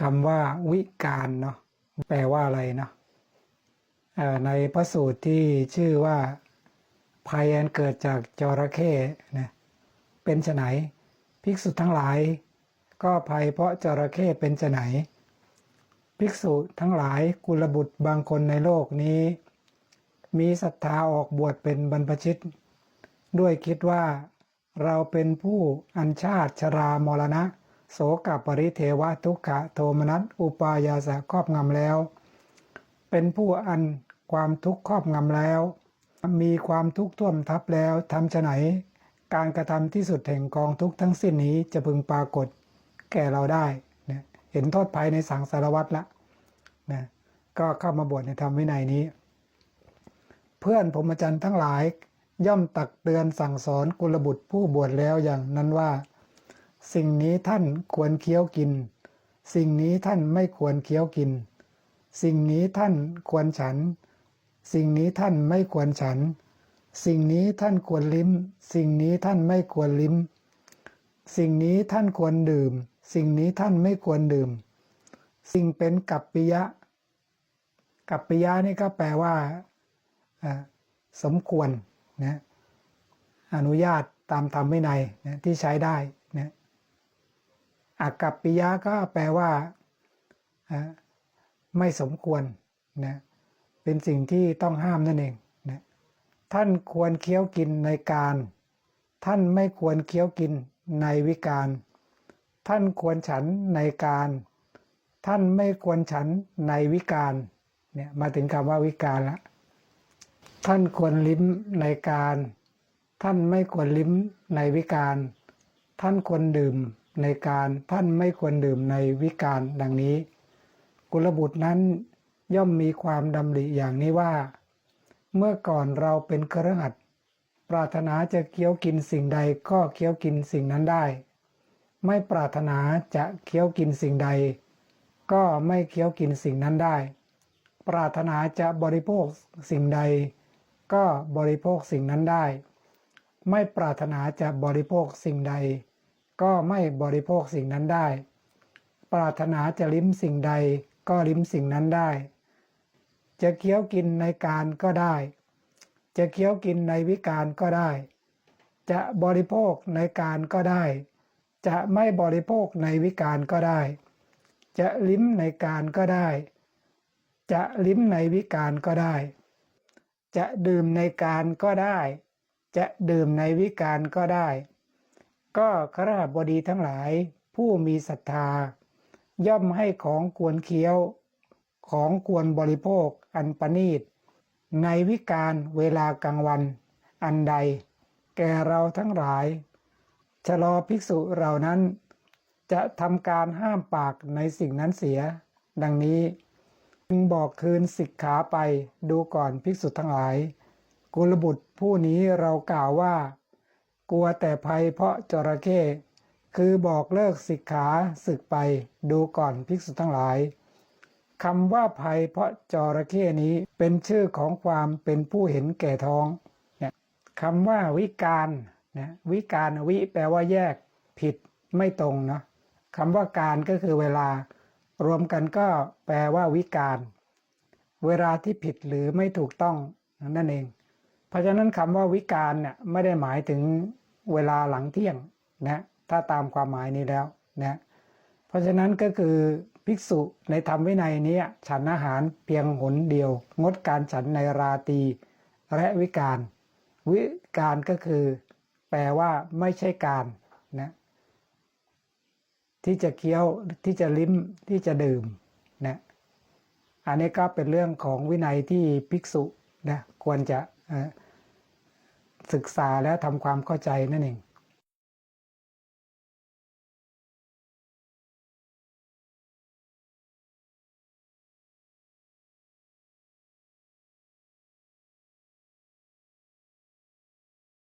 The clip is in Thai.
คำว่าวิการเนาะแปลว่าอะไรเนาะในพระสูตรที่ชื่อว่าภัยอันเกิดจากจระเข้นะเป็นไนภิกษุทั้งหลาย ก็ภัยเพราะจระเข้เป็นไนภิกษุทั้งหลายกุลบุตรบางคนในโลกนี้ มีศรัทธาออกบวชเป็นบรรพชิต ด้วยคิดว่าเราเป็นผู้อัญชาติชรามรณะ โสกปริเทวะทุกขะโทมนัสอุปายาสะครอบงำแล้ว เป็นผู้อันความทุกข์ครอบงำแล้ว มีความทุกข์ท่วมทับแล้วทำไฉนการกระทำที่สุดแห่งกองทุกข์ทั้งสิ้นนี้จะพึงปรากฏแก่เราได้นะเห็นโทษภัยในสังสารวัฏละนะก็เข้ามาบวชในธรรมวินัยนี้ เพื่อนผมอาจารย์ทั้งหลายย่อมตักเตือนสั่งสอนกุลบุตรผู้บวชแล้วอย่างนั้นว่า สิ่งนี้ท่านควรเคี้ยวกิน สิ่งนี้ท่านไม่ควรเคี้ยวกิน สิ่งนี้ท่านควรฉัน สิ่งนี้ท่านไม่ควรฉัน สิ่งนี้ท่านควรลิ้ม สิ่งนี้ท่านไม่ควรลิ้ม สิ่งนี้ท่านควรดื่ม สิ่งนี้ท่านไม่ควรดื่ม สิ่งเป็นกัปปิยะ กัปปิยะนี่ก็แปลว่าสมควรนะอนุญาตตามธรรมวินัยนะที่ใช้ได้ อากัปปิยะก็แปลว่าอ่าไม่สมควรนะเป็นสิ่งที่ต้องห้ามนั่นเองนะท่านควรเคี้ยวกินในการ ท่านไม่ควรเคี้ยวกินในวิการ ท่านควรฉันในการ ท่านไม่ควรฉันในวิการเนี่ยมาถึงคำว่าวิการละท่านควรลิ้มในการ ท่านไม่ควรลิ้มในวิการ ท่านควรดื่ม ในการท่านไม่ควรดื่มในวิการดังนี้ กุลบุตรนั้นย่อมมีความดำริอย่างนี้ว่า เมื่อก่อนเราเป็นเครือขัดปรารถนาจะเคี้ยวกินสิ่งใดก็เคี้ยวกินสิ่งนั้นได้ ไม่ปรารถนาจะเคี้ยวกินสิ่งใด ก็ไม่เคี้ยวกินสิ่งนั้นได้ ปรารถนาจะบริโภคสิ่งใด ก็บริโภคสิ่งนั้นได้ ไม่ปรารถนาจะบริโภคสิ่งใด ก็ไม่บริโภคสิ่งนั้นได้ ปรารถนาจะลิ้มสิ่งใดก็ลิ้มสิ่งนั้นได้ จะเคี้ยวกินในการก็ได้ จะเคี้ยวกินในวิการก็ได้ จะบริโภคในการก็ได้ จะไม่บริโภคในวิการก็ได้ จะลิ้มในการก็ได้ จะลิ้มในวิการก็ได้ จะดื่มในการก็ได้ จะดื่มในวิการก็ได้ ก็ครหบดีทั้งหลายผู้มีศรัทธา ย่อมให้ของควรเคี้ยว ของควรบริโภคอันประณีต ในวิการเวลากลางวัน อันใด แก่เราทั้งหลาย ชะลอภิกษุเหล่านั้น จะทำการห้ามปากในสิ่งนั้นเสีย ดังนี้จึงบอกคืนสิกขาไปดูก่อนภิกษุทั้งหลาย กุลบุตรผู้นี้เรากล่าวว่า กลัวแต่ภัยเพราะจระเข้คือบอกเลิกสิกขาศึกไปดูก่อนภิกษุทั้งหลายคำว่าภัยเพราะจระเข้นี้เป็นชื่อของความเป็นผู้เห็นแก่ท้องเนี่ยคำว่าวิการนะวิการวิแปลว่าแยกผิดไม่ตรงเนาะคำว่าการก็คือเวลารวมกันก็แปลว่าวิการ เวลาที่ผิดหรือไม่ถูกต้องนั่นเอง เพราะฉะนั้นคำว่าวิการเนี่ยไม่ได้หมายถึง เวลาหลังเที่ยงนะถ้าตามความหมายนี้แล้วนะเพราะฉะนั้นก็คือภิกษุในธรรมวินัยนี้ฉันอาหารเพียงหนเดียว งดการฉันในราตีและวิการ วิการก็คือ แปลว่าไม่ใช่การนะที่จะเคี้ยวที่จะลิ้มที่จะดื่มนะอันนี้ก็เป็นเรื่องของวินัยที่ภิกษุนะควรจะ ศึกษาและทำความเข้าใจนั่นเอง